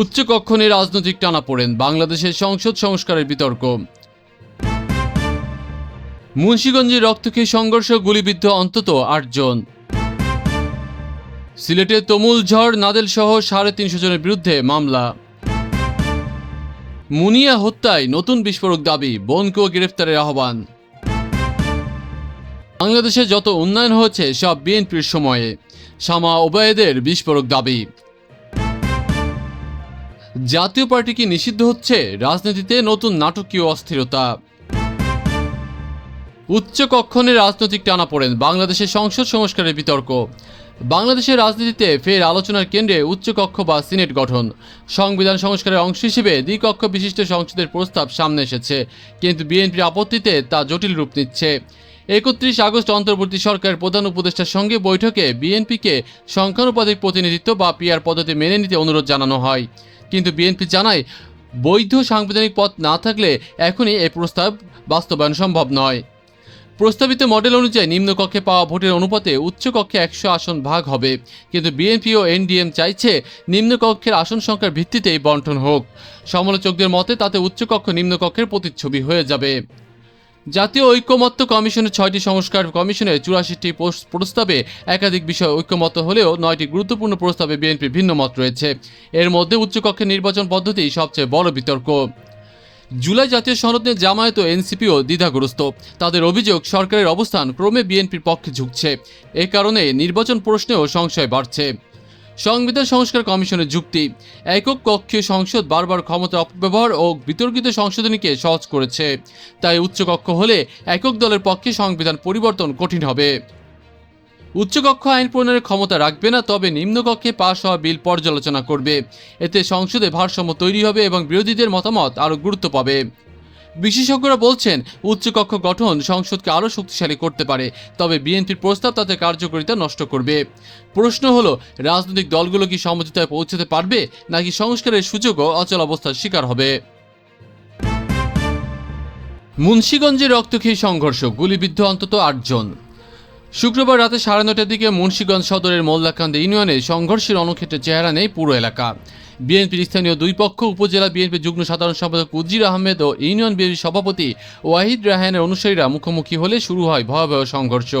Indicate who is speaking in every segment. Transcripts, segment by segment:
Speaker 1: উচ্চকক্ষ নিয়ে রাজনৈতিক টানাপোড়েন বাংলাদেশের সংসদ সংস্কারের বিতর্ক। মুন্সীগঞ্জে রক্তক্ষয়ী সংঘর্ষ গুলিবিদ্ধ অন্তত আটজন সিলেটে তমুল ঝড় নাদেল সহ সাড়ে তিনশো জনের বিরুদ্ধে মামলা। মুনিয়া হত্যায় নতুন বিস্ফোরক দাবি, বোনকেও গ্রেফতারের আহ্বান। বাংলাদেশে যত উন্নয়ন হয়েছে, সব বিএনপির সময়ে। শামা ওবায়েদের বিস্ফোরক দাবি। জাতীয় পার্টি কি নিষিদ্ধ হচ্ছে রাজনীতিতে নতুন নাটকীয় অস্থিরতা। উচ্চ কক্ষণে রাজনৈতিক টানাপোড়েন বাংলাদেশের সংসদ সংস্কারের বিতর্ক। বাংলাদেশের রাজনীতিতে ফের আলোচনার কেন্দ্রে উচ্চকক্ষ বা সিনেট গঠন। সংবিধান সংস্কারের অংশ হিসেবে দ্বিকক্ষ বিশিষ্ট সংসদের প্রস্তাব সামনে এসেছে, কিন্তু বিএনপির আপত্তিতে তা জটিল রূপ নিচ্ছে। একত্রিশ আগস্ট অন্তর্বর্তী সরকারের প্রধান উপদেষ্টার সঙ্গে বৈঠকে বিএনপিকে সংখ্যানুপাতিক প্রতিনিধিত্ব বা পিআর পদ্ধতি মেনে নিতে অনুরোধ জানানো হয়। কিন্তু বিএনপি জানায়, বৈধ সাংবিধানিক পথ না থাকলে এখনই এই প্রস্তাব বাস্তবায়ন সম্ভব নয়। প্রস্তাবিত মডেল অনুযায়ী নিম্নকক্ষে পাওয়া ভোটের অনুপাতে উচ্চকক্ষে একশো আসন ভাগ হবে। কিন্তু বিএনপি ও এনডিএম চাইছে নিম্নকক্ষের আসন সংখ্যার ভিত্তিতেই বন্টন হোক। সমালোচকদের মতে, তাতে উচ্চকক্ষ নিম্নকক্ষের প্রতিচ্ছবি হয়ে যাবে। জাতীয় ঐক্যমত্য কমিশনের ছয়টি সংস্কার কমিশনের চুরাশিটি প্রস্তাবে একাধিক বিষয় ঐক্যমত্য হলেও নয়টি গুরুত্বপূর্ণ প্রস্তাবে বিএনপির ভিন্ন মত রয়েছে। এর মধ্যে উচ্চকক্ষের নির্বাচন পদ্ধতি সবচেয়ে বড় বিতর্ক। জুলাই জাতীয় সনদ নিয়ে জামায়াত ও এনসিপিও দ্বিধাগ্রস্ত। তাদের অভিযোগ, সরকারের অবস্থান ক্রমে বিএনপির পক্ষে ঝুঁকছে। এ কারণে নির্বাচন প্রশ্নেও সংশয় বাড়ছে। সংবিধান সংস্কার কমিশনের যুক্তি। একক কক্ষীয় সংসদ বারবার ক্ষমতা অপব্যবহার ও বিতর্কিত সংশোধনীকে সহজ করেছে। তাই উচ্চকক্ষ হলে একক দলের পক্ষে সংবিধান পরিবর্তন কঠিন হবে। উচ্চকক্ষ আইন প্রণয়নের ক্ষমতা রাখবে না, তবে নিম্নকক্ষে পাশ হওয়া বিল পর্যালোচনা করবে। এতে সংসদে ভারসাম্য তৈরি হবে এবং বিরোধীদের মতামত আরও গুরুত্ব পাবে। বিশেষজ্ঞরা বলছেন, উচ্চকক্ষ গঠন সংসদকে আরও শক্তিশালী করতে পারে, তবে বিএনপির প্রস্তাব তাতে কার্যকারিতা নষ্ট করবে। প্রশ্ন হলো, রাজনৈতিক দলগুলো কি সমঝোতায় পৌঁছতে পারবে, নাকি সংস্কারের সুযোগও অচল অবস্থার শিকার হবে? মুন্সীগঞ্জে রক্তক্ষয়ী সংঘর্ষ, গুলিবিদ্ধ অন্তত আটজন। শুক্রবার রাতে সাড়ে নটার দিকে মুন্সীগঞ্জ সদরের মোল্লাকান্দি ইউনিয়নে সংঘর্ষের অনুক্ষেত্রে চেহারা নেই পুরো এলাকা। বিএনপির স্থানীয় দুই পক্ষ, উপজেলা বিএনপি যুগ্ম সাধারণ সম্পাদক উজির আহমেদ ও ইউনিয়ন বিএনপি সভাপতি ওয়াহিদ রাহানের অনুসারীরা মুখোমুখি হলে শুরু হয় ভয়াবহ সংঘর্ষ।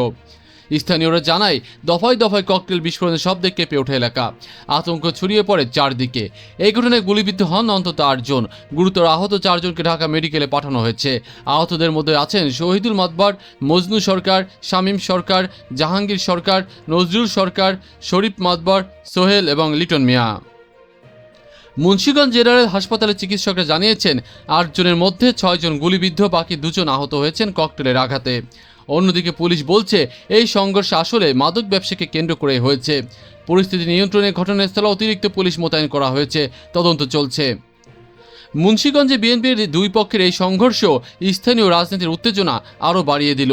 Speaker 1: স্থানীয়রা জানায়, দফায় দফায় ককটেল বিস্ফোরণের শব্দে কেঁপে ওঠে এলাকা। আতঙ্ক ছড়িয়ে পড়ে চারদিকে। এই ঘটনায় গুলিবিদ্ধ হন অন্তত আটজন। গুরুতর আহত চারজনকে ঢাকা মেডিকেলে পাঠানো হয়েছে। আহতদের মধ্যে আছেন শহীদুল মাতবার, মজনু সরকার, শামীম সরকার, জাহাঙ্গীর সরকার, নজরুল সরকার, শরীফ মাতবার, সোহেল এবং লিটন মিয়া। মুন্সিগঞ্জ জেনারেল হাসপাতালের চিকিৎসকরা জানিয়েছেন, আটজনের মধ্যে ছয়জন গুলিবিদ্ধ, বাকি দুজন আহত হয়েছেন ককটেলের আঘাতে। অন্যদিকে পুলিশ বলছে, এই সংঘর্ষ আসলে মাদক ব্যবসাকে কেন্দ্র করে হয়েছে। পরিস্থিতি নিয়ন্ত্রণে ঘটনাস্থলে অতিরিক্ত পুলিশ মোতায়েন করা হয়েছে। তদন্ত চলছে। মুন্সিগঞ্জে বিএনপির দুই পক্ষের এই সংঘর্ষ স্থানীয় রাজনীতির উত্তেজনা আরও বাড়িয়ে দিল।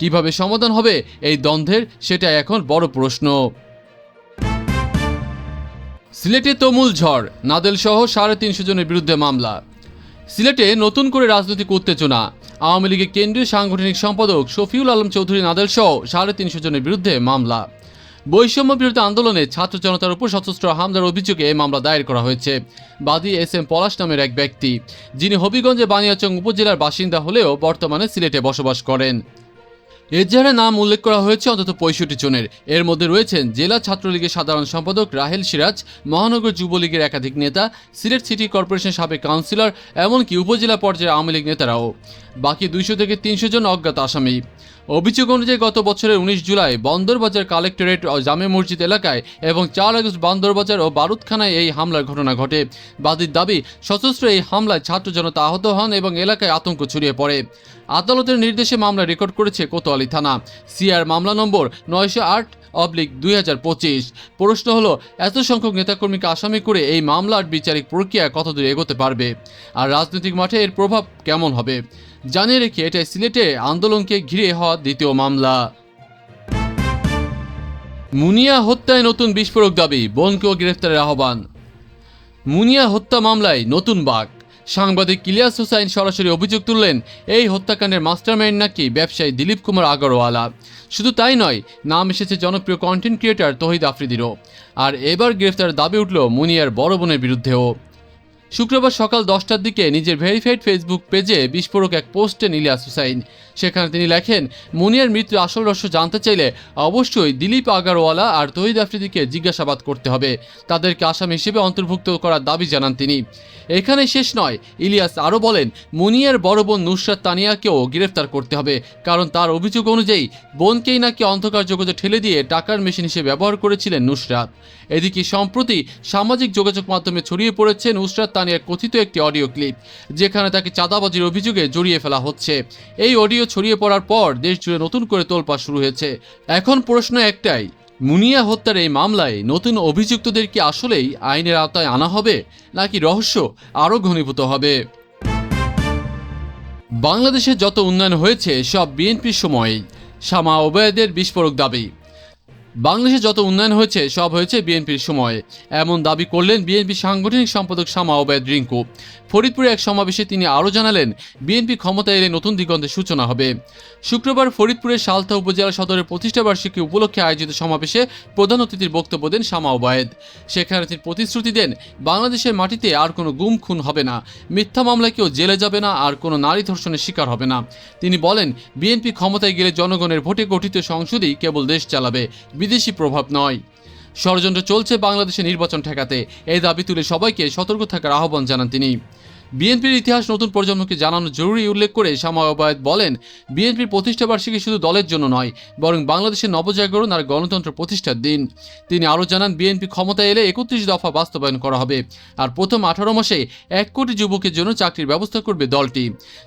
Speaker 1: কীভাবে সমাধান হবে এই দ্বন্দ্বের, সেটা এখন বড় প্রশ্ন। সিলেটে তমুল ঝড় নাদেল সহ সাড়ে তিনশো জনের বিরুদ্ধে মামলা। সিলেটে নতুন করে রাজনৈতিক উত্তেজনা আওয়ামী লীগের কেন্দ্রীয় সাংগঠনিক সম্পাদক শফিউল আলম চৌধুরী নাদেল সহ সাড়ে তিনশো জনের বিরুদ্ধে মামলা। বৈষম্য বিরোধী আন্দোলনে ছাত্র জনতার উপর সশস্ত্র হামলার অভিযোগে এই মামলা দায়ের করা হয়েছে। বাদী এস এম পলাশ নামের এক ব্যক্তি, যিনি হবিগঞ্জে বানিয়াচং উপজেলার বাসিন্দা হলেও বর্তমানে সিলেটে বসবাস করেন। এজাহারে নাম উল্লেখ করা হয়েছে অন্তত পঁয়ষট্টি জনের। এর মধ্যে রয়েছেন জেলা ছাত্রলীগের সাধারণ সম্পাদক রাহেল সিরাজ, মহানগর যুবলীগের একাধিক নেতা, সিলেট সিটি কর্পোরেশন সাবেক কাউন্সিলর, এমনকি উপজেলা পর্যায়ের আওয়ামী লীগ নেতারাও। বাকি দুইশো থেকে তিনশো জন অজ্ঞাত আসামি। অভিযোগ অনুযায়ী গত বছরের উনিশ জুলাই বন্দরবাজার কালেক্টরেট জামে মসজিদ এলাকায় এবং চার আগস্ট বন্দরবাজার ও বারুদখানায় এই হামলার ঘটনা ঘটে। বাদীর দাবি, সশস্ত্র এই হামলায় ছাত্র জনতা আহত হন এবং এলাকায় আতঙ্ক ছড়িয়ে পড়ে। আদালতের নির্দেশে মামলা রেকর্ড করেছে কোতোয়ালি থানা। সিআর মামলা নম্বর নয়শো আট অবলিক দুই হাজার পঁচিশ। প্রশ্ন হলো, এত সংখ্যক নেতাকর্মীকে আসামি করে এই মামলার বিচারিক প্রক্রিয়া কতদূর এগোতে পারবে? আর রাজনৈতিক মাঠে এর প্রভাব কেমন হবে? জানিয়ে রেখে এটাই সিলেটে আন্দোলনকে ঘিরে হওয়া দ্বিতীয় মামলা। মুনিয়া হত্যায় নতুন বিস্ফোরক দাবি, বোনকেও গ্রেফতারের আহ্বান। মুনিয়া হত্যা মামলায় নতুন বাঘ। সাংবাদিক ইলিয়াস হুসাইন সরাসরি অভিযোগ তুললেন, এই হত্যাকাণ্ডের মাস্টারমাইন্ড নাকি ব্যবসায়ী দিলীপ কুমার আগরওয়ালা। শুধু তাই নয়, নাম এসেছে জনপ্রিয় কন্টেন্ট ক্রিয়েটার তহিদ আফ্রিদিরও। আর এবার গ্রেফতার দাবি উঠল মুনিয়ার বড় বোনের বিরুদ্ধেও। শুক্রবার সকাল দশটার দিকে নিজের ভেরিফাইড ফেসবুক পেজে বিস্ফোরক এক পোস্টেন ইলিয়াস হুসাইন। সেখানে তিনি লেখেন, মুনিয়ার মৃত্যুর আসল রহস্য জানতে চাইলে অবশ্যই দিলীপ আগারওয়ালা আর তহিদ আফ্রিদিকে জিজ্ঞাসাবাদ করতে হবে। তাদেরকে আসামি হিসেবে অন্তর্ভুক্ত করার দাবি জানান তিনি। এখানে শেষ নয়, ইলিয়াস আরও বলেন, মুনিয়ার বড় বোন নুসরাত তানিয়াকেও গ্রেফতার করতে হবে, কারণ তার অভিযোগ অনুযায়ী বোনকেই নাকি অন্ধকার জগতে ঠেলে দিয়ে টাকার মেশিন হিসেবে ব্যবহার করেছিলেন নুসরাত। এদিকে সম্প্রতি সামাজিক যোগাযোগ মাধ্যমে ছড়িয়ে পড়েছে নুসরাত তানিয়ার কথিত একটি অডিও ক্লিপ, যেখানে তাকে চাঁদাবাজির অভিযোগে জড়িয়ে ফেলা হচ্ছে। এই অডিও ছড়িয়ে পড়ার পর দেশ জুড়ে নতুন করে তোলপাড় শুরু হয়েছে। এখন প্রশ্ন একটাই, মুনিয়া হত্যার এই মামলায় নতুন অভিযুক্তদের কি আসলেই আইনের আওতায় আনা হবে, নাকি রহস্য আরও ঘনীভূত হবে? বাংলাদেশে যত উন্নয়ন হয়েছে, সব বিএনপির সময়েই। শামা ওবায়দের বিস্ফোরক দাবি। বাংলাদেশে যত উন্নয়ন হয়েছে, সব হয়েছে বিএনপির সময়ে। এমন দাবি করলেন বিএনপি সাংগঠনিক সম্পাদক শামা ওবায়দ রিঙ্কু। ফরিদপুরে এক সমাবেশে তিনি আরও জানালেন, বিএনপি ক্ষমতা এলে নতুন দিগন্তের সূচনা হবে। শুক্রবার ফরিদপুরের সালথা উপজেলা সদরের প্রতিষ্ঠাবার্ষিকী উপলক্ষে আয়োজিত সমাবেশে প্রধান অতিথির বক্তব্য দেন শামা ওবায়দ। সেখানে তিনি প্রতিশ্রুতি দেন, বাংলাদেশের মাটিতে আর কোনো গুম খুন হবে না, মিথ্যা মামলায় কেউ জেলে যাবে না, আর কোনো নারী ধর্ষণের শিকার হবে না। তিনি বলেন, বিএনপি ক্ষমতায় গেলে জনগণের ভোটে গঠিত সংসদই কেবল দেশ চালাবে, বিদেশি প্রভাব নয়। ষড়যন্ত্র চলছে বাংলাদেশে নির্বাচন ঠেকাতে, এই দাবি তুলে সবাইকে সতর্ক থাকার আহ্বান জানান তিনি। বিএনপির ইতিহাস নতুন প্রজন্মকে জানানো জরুরি উল্লেখ করে শামা ওবায়দ বলেন বিএনপির প্রতিষ্ঠাবার্ষিকী শুধু দলের জন্য নয়, বরং বাংলাদেশের নবজাগরণ আর গণতন্ত্র প্রতিষ্ঠার দিন। তিনি আরও জানান, বিএনপি ক্ষমতায় এলে একত্রিশ দফা বাস্তবায়ন করা হবে, আর প্রথম আঠারো মাসে এক কোটি যুবকের জন্য চাকরির ব্যবস্থা করবে দলটি।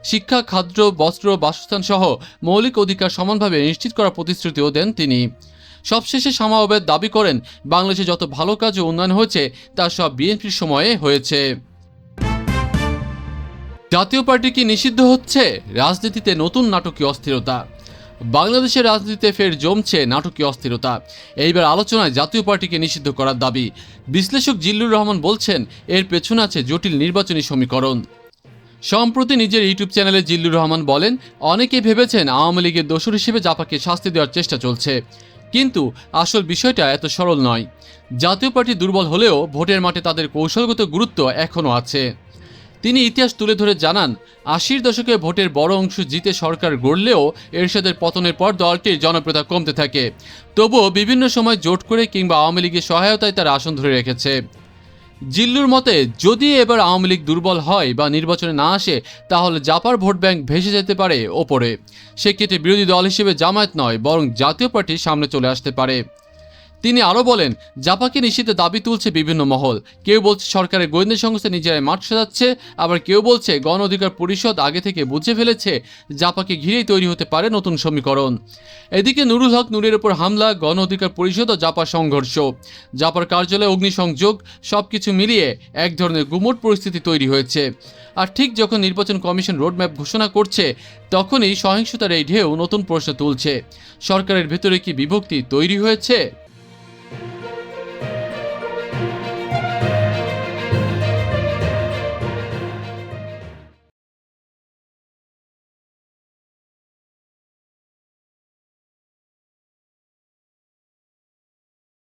Speaker 1: শিক্ষা, খাদ্য, বস্ত্র, বাসস্থান সহ মৌলিক অধিকার সমানভাবে নিশ্চিত করার প্রতিশ্রুতিও দেন তিনি। সবশেষে শামা ওবায়দ দাবি করেন, বাংলাদেশে যত ভালো কাজ ও উন্নয়ন হয়েছে, তা সব বিএনপির সময়ে হয়েছে। জাতীয় পার্টি কি নিষিদ্ধ হচ্ছে? রাজনীতিতে নতুন নাটকীয় অস্থিরতা। বাংলাদেশের রাজনীতিতে ফের জমছে নাটকীয় অস্থিরতা। এইবার আলোচনায় জাতীয় পার্টিকে নিষিদ্ধ করার দাবি। বিশ্লেষক জিল্লুর রহমান বলছেন, এর পেছনে আছে জটিল নির্বাচনী সমীকরণ। সম্প্রতি নিজের ইউটিউব চ্যানেলে জিল্লুর রহমান বলেন, অনেকে ভেবেছেন আওয়ামী লীগের দোষর হিসেবে জাপাকে শাস্তি দেওয়ার চেষ্টা চলছে। কিন্তু আসল বিষয়টা এত সরল নয়। জাতীয় পার্টি দুর্বল হলেও ভোটের মাঠে তাদের কৌশলগত গুরুত্ব এখনও আছে। তিনি ইতিহাস তুলে ধরে জানান, আশির দশকে ভোটের বড় অংশ জিতে সরকার গড়লেও এরশাদের পতনের পর দলটির জনপ্রিয়তা কমতে থাকে। তবুও বিভিন্ন সময় জোট করে কিংবা আওয়ামী লীগের সহায়তায় তার আসন ধরে রেখেছে। জিল্লুর মতে, যদি এবার আওয়ামী লীগ দুর্বল হয় বা নির্বাচনে না আসে, তাহলে জাপার ভোট ব্যাংক ভেসে যেতে পারে ওপরে। সেক্ষেত্রে বিরোধী দল হিসেবে জামায়াত নয়, বরং জাতীয় পার্টি সামনে চলে আসতে পারে। তিনি আরও বলেন জাপাকে নিষিদ্ধে দাবি তুলছে বিভিন্ন মহল। কেউ বলছে সরকারের গোয়েন্দা সংস্থা নিজেরাই মাঠ সাজাচ্ছে, আবার কেউ বলছে গণ অধিকার পরিষদ আগে থেকে বুঝে ফেলেছে জাপাকে ঘিরেই তৈরি হতে পারে নতুন সমীকরণ। এদিকে নুরুল হক নুরের ওপর হামলা, গণ অধিকার পরিষদ ও জাপার সংঘর্ষ। জাপার কার্যালয়ে অগ্নিসংযোগ সব কিছু মিলিয়ে এক ধরনের গুমট পরিস্থিতি তৈরি হয়েছে। আর ঠিক যখন নির্বাচন কমিশন রোডম্যাপ ঘোষণা করছে, তখনই সহিংসতার এই ঢেউ নতুন প্রশ্ন তুলছে। সরকারের ভেতরে কি বিভক্তি তৈরি হয়েছে?